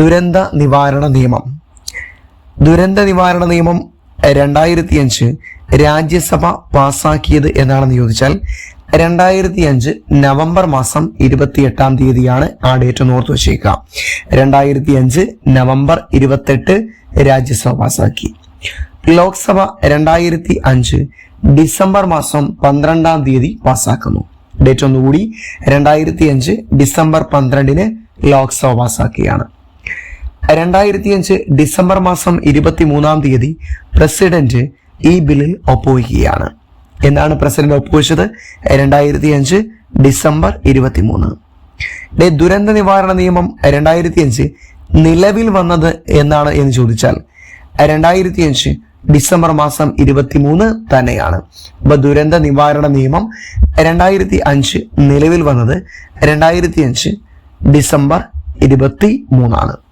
ദുരന്ത നിവാരണ നിയമം. ദുരന്ത നിവാരണ നിയമം രണ്ടായിരത്തി അഞ്ച് രാജ്യസഭ പാസാക്കിയത് എന്നാണെന്ന് ചോദിച്ചാൽ രണ്ടായിരത്തി അഞ്ച് നവംബർ മാസം ഇരുപത്തിയെട്ടാം തീയതിയാണ് ആ ഡേറ്റ് ഒന്ന് ഓർത്ത് വെച്ചേക്കുക. രണ്ടായിരത്തി അഞ്ച് നവംബർ ഇരുപത്തെട്ട് രാജ്യസഭ പാസാക്കി. ലോക്സഭ രണ്ടായിരത്തി അഞ്ച് ഡിസംബർ മാസം പന്ത്രണ്ടാം തീയതി പാസാക്കുന്നു. ഡേറ്റ് ഒന്നുകൂടി. രണ്ടായിരത്തി അഞ്ച് ഡിസംബർ പന്ത്രണ്ടിന് ലോക്സഭ പാസ്സാക്കിയാണ് രണ്ടായിരത്തി അഞ്ച് ഡിസംബർ മാസം ഇരുപത്തി മൂന്നാം തീയതി പ്രസിഡന്റ് ഈ ബില്ലിൽ ഒപ്പുവയ്ക്കുകയാണ്. എന്നാണ് പ്രസിഡന്റ് ഒപ്പുവെച്ചത് രണ്ടായിരത്തി അഞ്ച് ഡിസംബർ ഇരുപത്തി മൂന്ന് ദുരന്ത നിവാരണ നിയമം രണ്ടായിരത്തി അഞ്ച് നിലവിൽ വന്നത് എന്നാണ് എന്ന് ചോദിച്ചാൽ രണ്ടായിരത്തി അഞ്ച് ഡിസംബർ മാസം ഇരുപത്തി മൂന്ന് തന്നെയാണ്. അപ്പൊ ദുരന്ത നിവാരണ നിയമം രണ്ടായിരത്തി അഞ്ച് നിലവിൽ വന്നത് രണ്ടായിരത്തി അഞ്ച് ഡിസംബർ ഇരുപത്തി മൂന്നാണ്